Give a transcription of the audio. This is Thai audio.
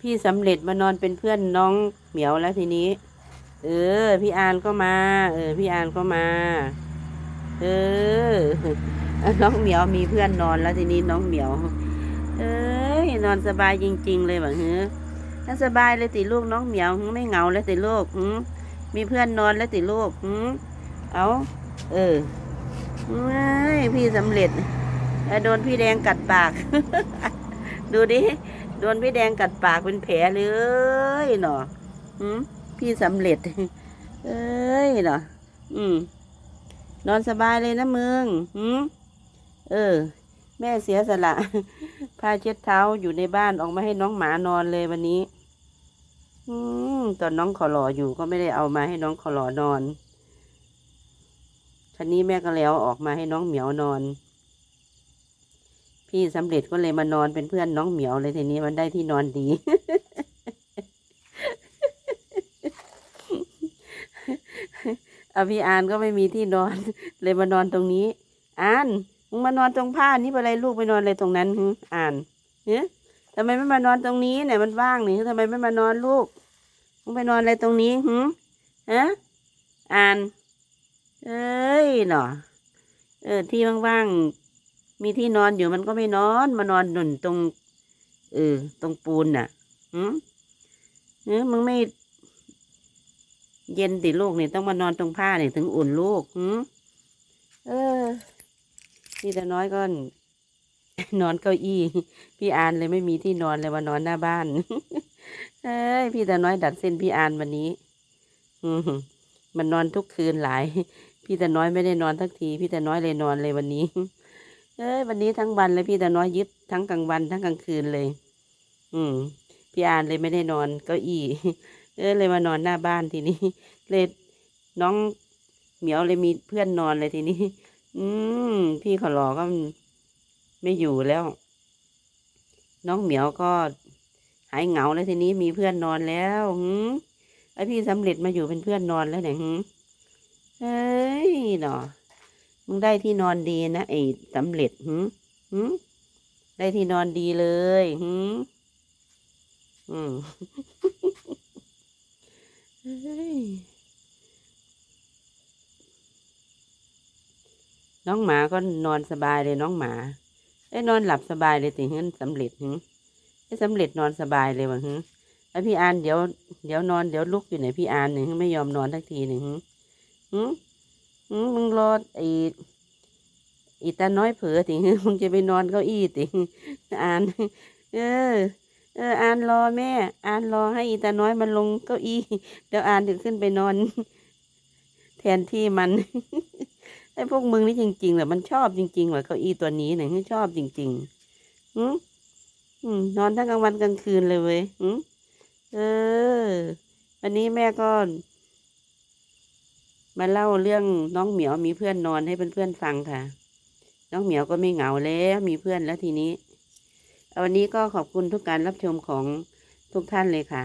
พี่สำเร็จมานอนเป็นเพื่อนน้องเหมียวแล้วทีนี้ เออ พี่อานก็มา เออ พี่อานก็มา เออ น้องเหมียวมีเพื่อนนอนแล้วทีนี้น้องเหมียว เอ้ยนอนสบายจริง ๆ เลยบังเฮ้อถ้าสบายเลยติลูกน้องเหมียวไม่เหงาแล้วติลูกมีเพื่อนนอนแล้วติลูกเอาเออพี่สำเร็จเอ้ยโดนพี่แดงกัดปาก ดูดิ โดนพี่แดงกัดปากเป็นแผลเลยเนาะพี่สำเร็จ เอ้ยเนาะอืม นอนสบายเลยนะมึงหืมเออ แม่เสียสละผ้าเช็ดเท้าอยู่ในบ้านออกมาให้น้องหมานอนเลยวันนี้ อืมตอนน้องขอหลออยู่ก็ไม่ได้เอามาให้น้องขอหลอนอนคันนี้แม่ก็แล้วออกมาให้น้องเหมียวนอน พี่สำเร็จก็เลยมานอนเป็นเพื่อนน้องเหมียวเลยทีนี้มันได้ที่นอนดีอาพี่อานก็ไม่มีที่นอน เลยมานอนตรงนี้อ่านมึงมานอนตรงผ้านี่เป็นไรลูกไปนอนอะไรตรงนั้นอ่านเนี่ยทำไมไม่มานอนตรงนี้เนี่ยมันว่างนี่ทำไมไม่มานอนลูกมึงไปนอนอะไรตรงนี้หึฮะอ่าน เอ้ยหนอเออที่ว่างๆ มีที่นอนอยู่มันก็ไม่นอน มานอนหนุนตรง เออ ตรงปูนน่ะหืมเออมึงไม่ เย็นติลูกนี่ต้องมานอนตรงผ้าเนี่ยถึงอุ่นลูกหืมเออพี่แตาน้อยก็นอนเก้าอี้ พี่อานเลยไม่มีที่นอนเลยมานอนหน้าบ้านเอ้ยพี่แตาน้อยดัดเส้นพี่อานวันนี้อืมมันนอนทุกคืนหลาย พี่แตาน้อยไม่ได้นอนทักที พี่แตาน้อยเลยนอนเลยวันนี้ เอ้ยวันนี้ทั้งวันเลยพี่ตาน้อยยึดทั้งกลางวันทั้งกลางคืนเลย อืม พี่อานเลยไม่ได้นอนเก้าอี้เออเลยมานอนหน้าบ้านทีนี้ เลยน้องเหมียวเลยมีเพื่อนนอนเลยทีนี้ อืม พี่ขอรอก็ไม่อยู่แล้ว น้องเหมียวก็หายเหงาแล้วทีนี้มีเพื่อนนอนแล้วหืมไอพี่สำเร็จมาอยู่เป็นเพื่อนนอนแล้วเนี่ยหืมเฮ้ยเนาะ มึงได้ที่นอนดีนะไอ้สำเร็จหืมหืมได้ที่นอนดีเลยหืมอืมน้องหมาก็นอนสบายเลยน้องหมาไอ้ยนอนหลับสบายเลยติเฮึนสำเร็จหึไอ้สำเร็จนอนสบายเลยวะหึไอพี่อานเดี๋ยวเดี๋ยวนอนเดี๋ยวลุกอยู่ไหนพี่อานหนึ่งไม่ยอมนอนทักทีหนึ่งฮึ มึงรอไอ้อีตาน้อยเผลอติมึงจะไปนอนเก้าอี้ติอ่าน เออ เอออานรอแม่ อ่านรอให้อีตาน้อยมันลงเก้าอี้ เดี๋ยวอ่านถึงขึ้นไปนอน แทนที่มันไอ้พวกมึงนี่จริงๆเหรอมันชอบจริงๆเหรอเก้าอี้ตัวนี้เนี่ยชอบจริงๆหืมอืมนอนทั้งกลางวันกลางคืนเลยเว้ยหืมเออ วันนี้แม่ก็ มาเล่าเรื่องน้องเหมียวมีเพื่อนนอนให้เพื่อนๆฟังค่ะ น้องเหมียวก็ไม่เหงาแล้วมีเพื่อนแล้วทีนี้เอาวันนี้ก็ขอบคุณทุกการรับชมของทุกท่านเลยค่ะ